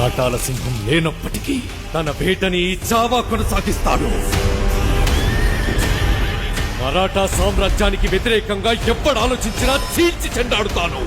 మరాఠాల సింహం లేనప్పటికీ తన వేటని చావా కొనసాగిస్తాడు. మరాఠా సామ్రాజ్యానికి వ్యతిరేకంగా ఎప్పుడు ఆలోచించినా చీల్చి చెండాడుతాను.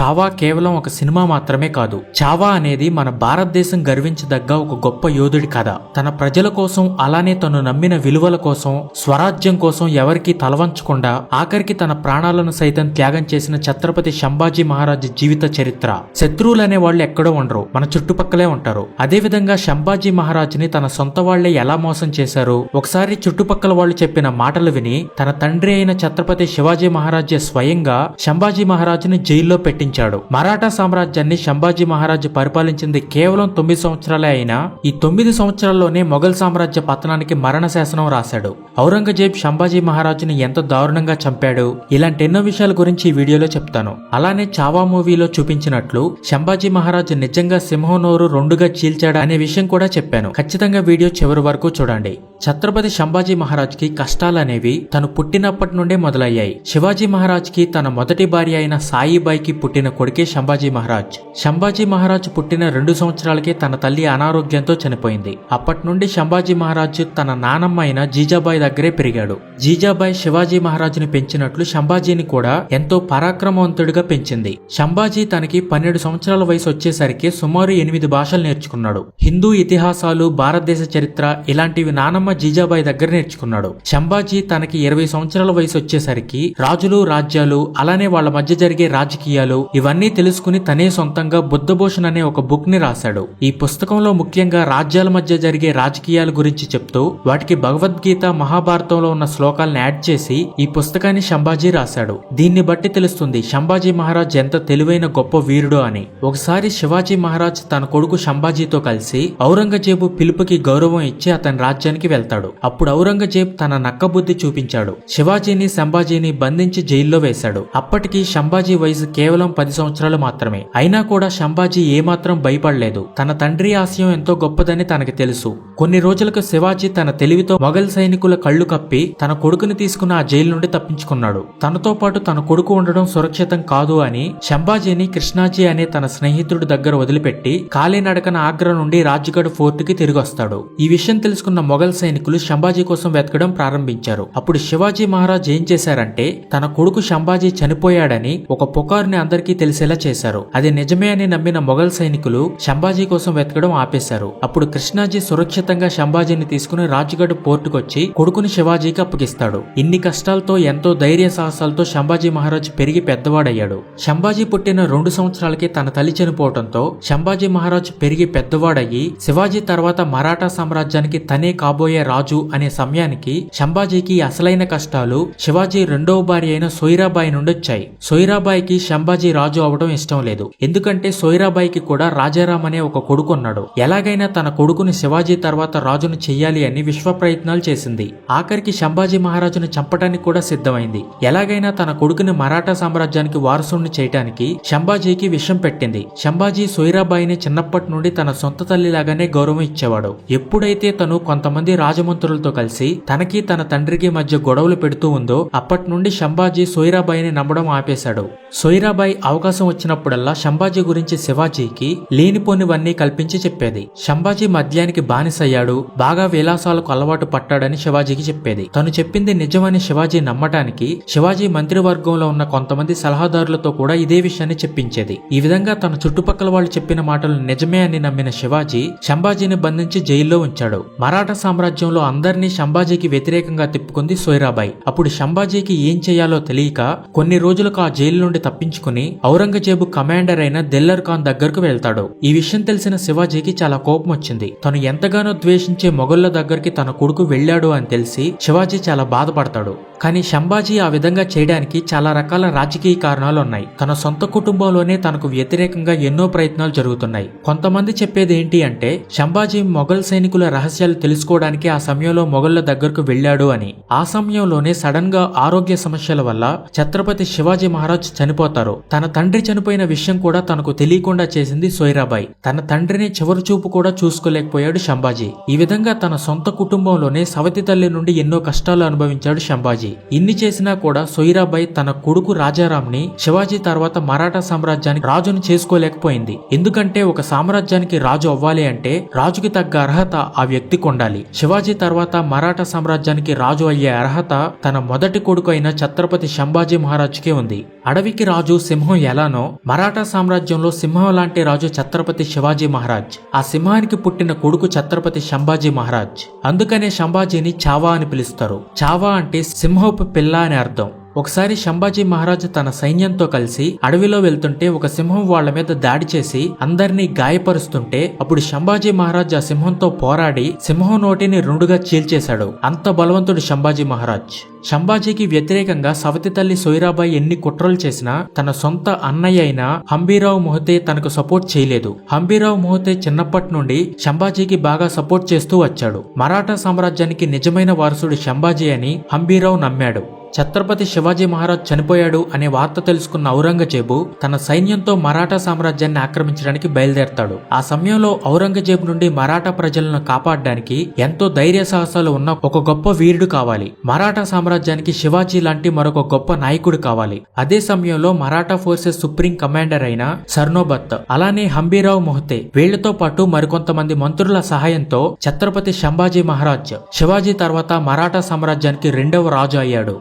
చావా కేవలం ఒక సినిమా మాత్రమే కాదు. చావా అనేది మన భారతదేశం గర్వించదగ్గ ఒక గొప్ప యోధుడి కథ. తన ప్రజల కోసం అలానే తను నమ్మిన విలువల కోసం స్వరాజ్యం కోసం ఎవరికీ తలవంచకుండా ఆఖరికి తన ప్రాణాలను సైతం త్యాగం చేసిన ఛత్రపతి శంభాజీ మహారాజ్ జీవిత చరిత్ర. శత్రువులనే వాళ్ళు ఎక్కడో ఉండరు మన చుట్టుపక్కలే ఉంటారు. అదేవిధంగా శంభాజీ మహారాజుని తన సొంత వాళ్ళే ఎలా మోసం చేశారు? ఒకసారి చుట్టుపక్కల వాళ్ళు చెప్పిన మాటలు విని తన తండ్రి అయిన ఛత్రపతి శివాజీ మహారాజే స్వయంగా శంభాజీ మహారాజుని జైల్లో పెట్టి పెట్టించాడు మరాఠా సామ్రాజ్యాన్ని శంభాజీ మహారాజు పరిపాలించింది కేవలం తొమ్మిది సంవత్సరాలే అయినా ఈ తొమ్మిది సంవత్సరాల్లోనే మొఘల్ సామ్రాజ్య పతనానికి మరణ శాసనం రాశాడు. ఔరంగజేబ్ శంభాజీ మహారాజుని ఎంత దారుణంగా చంపాడు? ఇలాంటి ఎన్నో విషయాల గురించి ఈ వీడియోలో చెప్తాను. అలానే చావా మూవీలో చూపించినట్లు శంభాజీ మహారాజు నిజంగా సింహం నోరు రెండుగా చీల్చాడా అనే విషయం కూడా చెప్పాను. ఖచ్చితంగా వీడియో చివరి వరకు చూడండి. ఛత్రపతి శంభాజీ మహారాజ్కి కష్టాలనేవి తను పుట్టినప్పటి నుండే మొదలయ్యాయి. శివాజీ మహారాజ్కి తన మొదటి భార్య అయిన సాయిబాయికి పుట్టిన కొడుకే శంభాజీ మహారాజ్. శంభాజీ మహారాజ్ పుట్టిన రెండు సంవత్సరాలకే తన తల్లి అనారోగ్యంతో చనిపోయింది. అప్పటి నుండి శంభాజీ మహారాజ్ తన నానమ్మ అయిన జీజాబాయి దగ్గరే పెరిగాడు. జీజాబాయి శివాజీ మహారాజుని పెంచినట్లు శంభాజీని కూడా ఎంతో పరాక్రమవంతుడిగా పెంచింది. శంభాజీ తనకి పన్నెండు సంవత్సరాల వయసు వచ్చేసరికి సుమారు ఎనిమిది భాషలు నేర్చుకున్నాడు. హిందూ ఇతిహాసాలు భారతదేశ చరిత్ర ఇలాంటివి నానమ్మ జీజాబాయి దగ్గర నేర్చుకున్నాడు. శంభాజీ తనకి ఇరవై సంవత్సరాల వయసు వచ్చేసరికి రాజులు రాజ్యాలు అలానే వాళ్ళ మధ్య జరిగే రాజకీయాలు ఇవన్నీ తెలుసుకుని తనే సొంతంగా బుద్ధభూషణ్ అనే ఒక బుక్ని రాశాడు. ఈ పుస్తకంలో ముఖ్యంగా రాజ్యాల మధ్య జరిగే రాజకీయాల గురించి చెప్తూ వాటికి భగవద్గీత మహాభారతంలో ఉన్న శ్లోకాలను యాడ్ చేసి ఈ పుస్తకాన్ని శంభాజీ రాశాడు. దీన్ని బట్టి తెలుస్తుంది శంభాజీ మహారాజ్ ఎంత తెలివైన గొప్ప వీరుడు అని. ఒకసారి శివాజీ మహారాజ్ తన కొడుకు శంభాజీతో కలిసి ఔరంగజేబు పిలుపుకి గౌరవం ఇచ్చి అతని రాజ్యానికి వెళ్తాడు. అప్పుడు ఔరంగజేబ్ తన నక్కబుద్ధి చూపించాడు. శివాజీని శంభాజీని బంధించి జైల్లో వేశాడు. అప్పటికి శంభాజీ వయసు కేవలం పది సంవత్సరాలు మాత్రమే. అయినా కూడా శంభాజీ ఏమాత్రం భయపడలేదు. తన తండ్రి ఆశయం ఎంతో గొప్పదని తనకి తెలుసు. కొన్ని రోజులకు శివాజీ తన తెలివితో మొఘల్ సైనికుల కళ్ళు కప్పి తన కొడుకుని తీసుకున్న ఆ జైలు నుండి తప్పించుకున్నాడు. తనతో పాటు తన కొడుకు ఉండడం సురక్షితం కాదు అని శంభాజీని కృష్ణాజీ అనే తన స్నేహితుడి దగ్గర వదిలిపెట్టి కాలినడకన ఆగ్రా నుండి రాజ్గఢ్ ఫోర్ట్కి తిరిగి వస్తాడు. ఈ విషయం తెలుసుకున్న మొఘల్ సైనికులు శంభాజీ కోసం వెతకడం ప్రారంభించారు. అప్పుడు శివాజీ మహారాజ్ ఏం చేశారంటే తన కొడుకు శంభాజీ చనిపోయాడని ఒక పుకారుని అందరికీ తెలిసేలా చేశారు. అది నిజమే అని నమ్మిన మొఘల్ సైనికులు శంభాజీ కోసం వెతకడం ఆపేశారు. అప్పుడు కృష్ణాజీ సురక్షితంగా శంభాజీని తీసుకుని రాజ్గఢ్ పోర్టుకొచ్చి కొడుకుని శివాజీకి అప్పగిస్తాడు. ఇన్ని కష్టాలతో ఎంతో ధైర్య సాహసాలతో శంభాజీ మహారాజ్ పెరిగి పెద్దవాడయ్యాడు. శంభాజీ పుట్టిన రెండు సంవత్సరాలకి తన తల్లి చనిపోవడంతో శంభాజీ మహారాజ్ పెరిగి పెద్దవాడయ్యి శివాజీ తర్వాత మరాఠా సామ్రాజ్యానికి తనే కాబోయే రాజు అనే సమయానికి శంభాజీకి అసలైన కష్టాలు శివాజీ రెండవ భార్య అయిన సోయిరాబాయి నుండి వచ్చాయి సోయిరాబాయికి శంభాజీ రాజు అవడం ఇష్టం లేదు. ఎందుకంటే సోయిరాబాయికి కూడా రాజారాం అనే ఒక కొడుకు ఉన్నాడు ఎలాగైనా తన కొడుకుని శివాజీ తర్వాత రాజును చెయ్యాలి అని విశ్వ ప్రయత్నాలు చేసింది. ఆఖరికి శంభాజీ మహారాజును చంపటానికి కూడా సిద్ధమైంది. ఎలాగైనా తన కొడుకుని మరాఠా సామ్రాజ్యానికి వారసుని చేయటానికి శంభాజీకి విషం పెట్టింది. శంభాజీ సోయిరాబాయిని చిన్నప్పటి నుండి తన సొంత తల్లిలాగానే గౌరవం ఇచ్చేవాడు. ఎప్పుడైతే తను కొంతమంది రాజమంత్రులతో కలిసి తనకి తన తండ్రికి మధ్య గొడవలు పెడుతూ ఉందో అప్పటి నుండి శంభాజీ సోయిరాబాయిని నమ్మడం ఆపేశాడు. సోయిరాబాయి అవకాశం వచ్చినప్పుడల్లా శంభాజీ గురించి శివాజీకి లేనిపోనివన్నీ కల్పించి చెప్పేది. శంభాజీ మద్యానికి బానిసయ్యాడు బాగా విలాసాలకు అలవాటు పట్టాడని శివాజీకి చెప్పేది. తను చెప్పింది నిజమని శివాజీ నమ్మటానికి శివాజీ మంత్రివర్గంలో ఉన్న కొంతమంది సలహాదారులతో కూడా ఇదే విషయాన్ని చెప్పించేది. ఈ విధంగా తన చుట్టుపక్కల వాళ్ళు చెప్పిన మాటలు నిజమే అని నమ్మిన శివాజీ శంభాజీని బంధించి జైల్లో ఉంచాడు. మరాఠా సామ్రాజ్యంలో అందరినీ శంభాజీకి వ్యతిరేకంగా తిప్పుకుంది సోయిరాబాయి. అప్పుడు శంభాజీకి ఏం చేయాలో తెలియక కొన్ని రోజులకు ఆ జైలు నుండి తప్పించుకుని ఔరంగజేబు కమాండర్ అయిన దిల్లర్ ఖాన్ దగ్గరకు వెళ్తాడు. ఈ విషయం తెలిసిన శివాజీకి చాలా కోపం వచ్చింది. తను ఎంతగానో ద్వేషించే మొఘళ్ళ దగ్గరికి తన కొడుకు వెళ్ళాడు అని తెలిసి శివాజీ చాలా బాధపడతాడు. కానీ శంభాజీ ఆ విధంగా చేయడానికి చాలా రకాల రాజకీయ కారణాలు ఉన్నాయి. తన సొంత కుటుంబంలోనే తనకు వ్యతిరేకంగా ఎన్నో ప్రయత్నాలు జరుగుతున్నాయి. కొంతమంది చెప్పేది ఏంటి అంటే శంభాజీ మొఘల్ సైనికుల రహస్యాలు తెలుసుకోవడానికి ఆ సమయంలో మొఘళ్ళ దగ్గరకు వెళ్ళాడు అని. ఆ సమయంలోనే సడన్గా ఆరోగ్య సమస్యల వల్ల ఛత్రపతి శివాజీ మహారాజ్ చనిపోతారు. తన తండ్రి చనిపోయిన విషయం కూడా తనకు తెలియకుండా చేసింది సోయిరాబాయి. తన తండ్రిని చివరి చూపు కూడా చూసుకోలేకపోయాడు శంభాజీ. ఈ విధంగా తన సొంత కుటుంబంలోనే సవతి తల్లి నుండి ఎన్నో కష్టాలు అనుభవించాడు శంభాజీ. ఇన్ని చేసినా కూడా సొయిరాబాయి తన కొడుకు రాజారాంని శివాజీ తర్వాత మరాఠా సామ్రాజ్యానికి రాజును చేసుకోలేకపోయింది. ఎందుకంటే ఒక సామ్రాజ్యానికి రాజు అవ్వాలి అంటే రాజుకి తగ్గ అర్హత ఆ వ్యక్తికి ఉండాలి శివాజీ తర్వాత మరాఠా సామ్రాజ్యానికి రాజు అయ్యే అర్హత తన మొదటి కొడుకు అయిన ఛత్రపతి శంభాజీ మహారాజుకే ఉంది. అడవికి రాజు సింహం ఎలానో మరాఠా సామ్రాజ్యంలో సింహం లాంటి రాజు ఛత్రపతి శివాజీ మహారాజ్. ఆ సింహానికి పుట్టిన కొడుకు ఛత్రపతి శంభాజీ మహారాజ్. అందుకనే శంభాజీని చావా అని పిలుస్తారు. చావా అంటే సింహపు పిల్ల అని అర్థం. ఒకసారి శంభాజీ మహారాజు తన సైన్యంతో కలిసి అడవిలో వెళ్తుంటే ఒక సింహం వాళ్ళ మీద దాడి చేసి అందరినీ గాయపరుస్తుంటే అప్పుడు శంభాజీ మహారాజ్ ఆ సింహంతో పోరాడి సింహం నోటిని రెండుగా చీల్చేశాడు. అంత బలవంతుడు శంభాజీ మహారాజ్. శంభాజీకి వ్యతిరేకంగా సవతి తల్లి సోయిరాబాయి ఎన్ని కుట్రలు చేసినా తన సొంత అన్నయ్య అయిన హంబీరావు మొహతే తనకు సపోర్ట్ చేయలేదు. హంబీరావు మొహతే చిన్నప్పటి నుండి శంభాజీకి బాగా సపోర్ట్ చేస్తూ వచ్చాడు. మరాఠా సామ్రాజ్యానికి నిజమైన వారసుడు శంభాజీ అని హంబీరావు నమ్మాడు. ఛత్రపతి శివాజీ మహారాజ్ చనిపోయాడు అనే వార్త తెలుసుకున్న ఔరంగజేబు తన సైన్యంతో మరాఠా సామ్రాజ్యాన్ని ఆక్రమించడానికి బయలుదేరతాడు. ఆ సమయంలో ఔరంగజేబు నుండి మరాఠా ప్రజలను కాపాడడానికి ఎంతో ధైర్య సాహసాలు ఉన్న ఒక గొప్ప వీరుడు కావాలి. మరాఠా సామ్రాజ్యానికి శివాజీ లాంటి మరొక గొప్ప నాయకుడు కావాలి. అదే సమయంలో మరాఠా ఫోర్సెస్ సుప్రీం కమాండర్ అయిన సర్నోబత్ అలానే హంబీరావు మొహతే వీళ్ళతో పాటు మరికొంతమంది మంత్రుల సహాయంతో ఛత్రపతి శంభాజీ మహారాజ్ శివాజీ తర్వాత మరాఠా సామ్రాజ్యానికి రెండవ రాజు అయ్యాడు.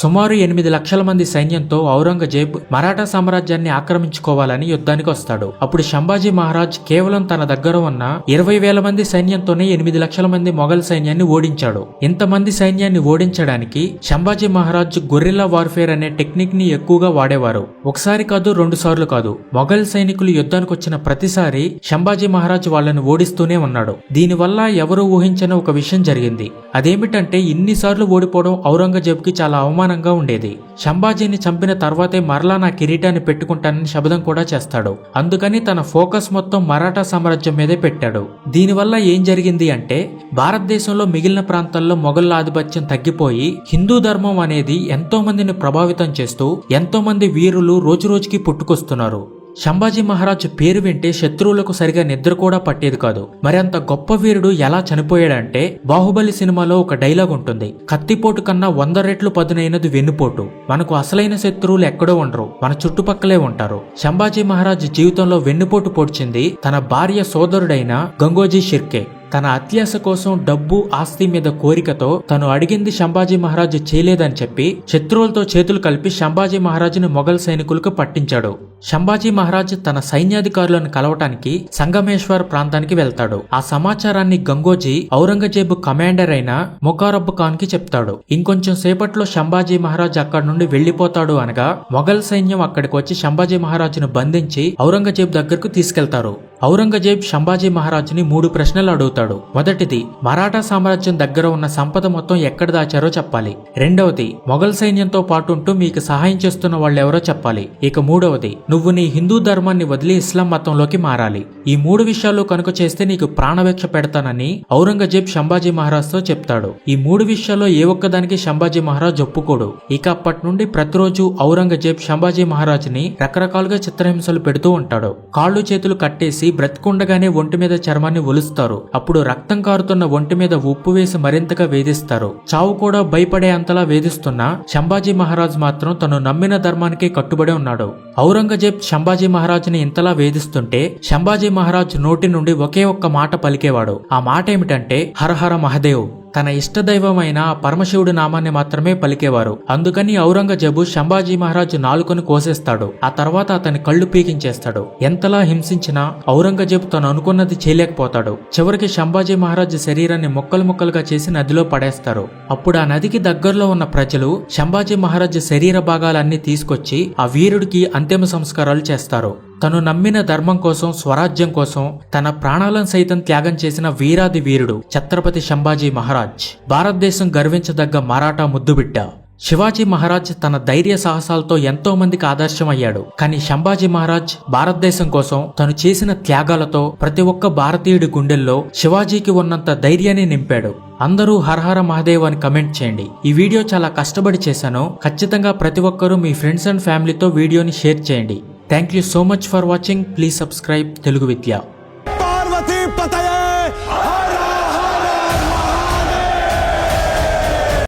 సుమారు ఎనిమిది లక్షల మంది సైన్యంతో ఔరంగజేబ్ మరాఠా సామ్రాజ్యాన్ని ఆక్రమించుకోవాలని యుద్ధానికి వస్తాడు. అప్పుడు శంభాజీ మహారాజ్ కేవలం తన దగ్గర ఉన్న ఇరవై వేల మంది సైన్యంతోనే ఎనిమిది లక్షల మంది మొఘల్ సైన్యాన్ని ఓడించాడు. ఇంతమంది సైన్యాన్ని ఓడించడానికి శంభాజీ మహారాజ్ గొరిల్లా వార్ఫేర్ అనే టెక్నిక్ని ఎక్కువగా వాడేవారు. ఒకసారి కాదు రెండు సార్లు కాదు. మొఘల్ సైనికులు యుద్ధానికి వచ్చిన ప్రతిసారి శంభాజీ మహారాజ్ వాళ్ళని ఓడిస్తూనే ఉన్నాడు. దీనివల్ల ఎవరు ఊహించని ఒక విషయం జరిగింది. అదేమిటంటే ఇన్నిసార్లు ఓడిపోవడం ఔరంగజేబ్కి చాలా అవమానంగా ఉండేది. శంభాజీని చంపిన తర్వాతే మరలా నా కిరీటాన్ని పెట్టుకుంటానని శబదం కూడా చేస్తాడు. అందుకని తన ఫోకస్ మొత్తం మరాఠా సామ్రాజ్యం మీదే పెట్టాడు. దీనివల్ల ఏం జరిగింది అంటే భారతదేశంలో మిగిలిన ప్రాంతాల్లో మొఘళ్ళ ఆధిపత్యం తగ్గిపోయి హిందూ ధర్మం అనేది ఎంతో మందిని ప్రభావితం చేస్తూ ఎంతో మంది వీరులు రోజురోజుకి పుట్టుకొస్తున్నారు. శంభాజీ మహారాజ్ పేరు వింటే శత్రువులకు సరిగా నిద్ర కూడా పట్టేది కాదు. మరి అంత గొప్ప వీరుడు ఎలా చనిపోయాడంటే బాహుబలి సినిమాలో ఒక డైలాగ్ ఉంటుంది. కత్తిపోటు కన్నా వంద రెట్లు పదునైనది వెన్నుపోటు. మనకు అసలైన శత్రువులు ఎక్కడో ఉండరు. మన చుట్టుపక్కలే ఉంటారు. శంభాజీ మహారాజ్ జీవితంలో వెన్నుపోటు పొడిచింది తన భార్య సోదరుడైన గంగోజీ షిర్కే. తన అత్యాశ కోసం డబ్బు ఆస్తి మీద కోరికతో తను అడిగింది శంభాజీ మహారాజు చేయలేదని చెప్పి శత్రువులతో చేతులు కలిపి శంభాజీ మహారాజుని మొఘల్ సైనికులకు పట్టించాడు. శంభాజీ మహారాజ్ తన సైన్యాధికారులను కలవటానికి సంగమేశ్వర్ ప్రాంతానికి వెళ్తాడు. ఆ సమాచారాన్ని గంగోజీ ఔరంగజేబు కమాండర్ అయిన ముఖారబ్బు ఖాన్కి చెప్తాడు. ఇంకొంచెం సేపట్లో శంభాజీ మహారాజ్ అక్కడి నుండి వెళ్ళిపోతాడు అనగా మొఘల్ సైన్యం అక్కడికి వచ్చి శంభాజీ మహారాజును బంధించి ఔరంగజేబు దగ్గరకు తీసుకెళ్తారు. ఔరంగజేబ్ శంభాజీ మహారాజుని మూడు ప్రశ్నలు అడుగుతాడు. మొదటిది మరాఠా సామ్రాజ్యం దగ్గర ఉన్న సంపద మొత్తం ఎక్కడ దాచారో చెప్పాలి. రెండవది మొఘల్ సైన్యంతో పాటు ఉంటూ మీకు సహాయం చేస్తున్న వాళ్ళెవరో చెప్పాలి. ఇక మూడవది నువ్వు నీ హిందూ ధర్మాన్ని వదిలి ఇస్లాం మతంలోకి మారాలి. ఈ మూడు విషయాలు కనుక చేస్తే నీకు ప్రాణవేక్ష పెడతానని ఔరంగజేబ్ శంభాజీ మహారాజ్తో చెప్తాడు. ఈ మూడు విషయాల్లో ఏ ఒక్కదానికి శంభాజీ మహారాజ్ ఒప్పుకోడు. ఇక అప్పటి నుండి ప్రతిరోజు ఔరంగజేబ్ శంభాజీ మహారాజ్ని రకరకాలుగా చిత్రహింసలు పెడుతూ ఉంటాడు. కాళ్ళు చేతులు కట్టేసి బ్రతికుండగానే ఒంటి మీద చర్మాన్ని ఒలుస్తారు. అప్పుడు రక్తం కారుతున్న ఒంటి మీద ఉప్పు వేసి మరింతగా వేధిస్తారు. చావు కూడా భయపడే అంతలా వేధిస్తున్న శంభాజీ మహారాజ్ మాత్రం తను నమ్మిన ధర్మానికే కట్టుబడి ఉన్నాడు. ఔరంగజేబ్ శంభాజీ మహారాజుని ఇంతలా వేధిస్తుంటే శంభాజీ మహారాజ్ నోటి నుండి ఒకే ఒక్క మాట పలికేవాడు. ఆ మాట ఏమిటంటే హరహర మహదేవ్ తన ఇష్టదైవమైన పరమశివుడి నామాన్ని మాత్రమే పలికేవారు. అందుకని ఔరంగజేబు శంభాజీ మహారాజు నాలుకను కోసేస్తాడు. ఆ తర్వాత అతని కళ్ళు పీకించేస్తాడు. ఎంతలా హింసించినా ఔరంగజేబు తను అనుకున్నది చేయలేకపోతాడు. చివరికి శంభాజీ మహారాజు శరీరాన్ని ముక్కలు ముక్కలుగా చేసి నదిలో పడేస్తారు. అప్పుడు ఆ నదికి దగ్గరలో ఉన్న ప్రజలు శంభాజీ మహారాజు శరీర భాగాలన్నీ తీసుకొచ్చి ఆ వీరుడికి అంతిమ సంస్కారాలు చేస్తారు. తను నమ్మిన ధర్మం కోసం స్వరాజ్యం కోసం తన ప్రాణాలను సైతం త్యాగం చేసిన వీరాది వీరుడు ఛత్రపతి శంభాజీ మహారాజ్. భారతదేశం గర్వించదగ్గ మరాఠా ముద్దుబిడ్డ. శివాజీ మహారాజ్ తన ధైర్య సాహసాలతో ఎంతో మందికి ఆదర్శమయ్యాడు. కానీ శంభాజీ మహారాజ్ భారతదేశం కోసం తను చేసిన త్యాగాలతో ప్రతి ఒక్క భారతీయుడి గుండెల్లో శివాజీకి ఉన్నంత ధైర్యాన్ని నింపాడు. అందరూ హరహర మహాదేవ్ అని కమెంట్ చేయండి. ఈ వీడియో చాలా కష్టపడి చేశాను. ఖచ్చితంగా ప్రతి ఒక్కరూ మీ ఫ్రెండ్స్ అండ్ ఫ్యామిలీతో వీడియోని షేర్ చేయండి. Thank you so much for watching. Please subscribe. Telugu Vidya.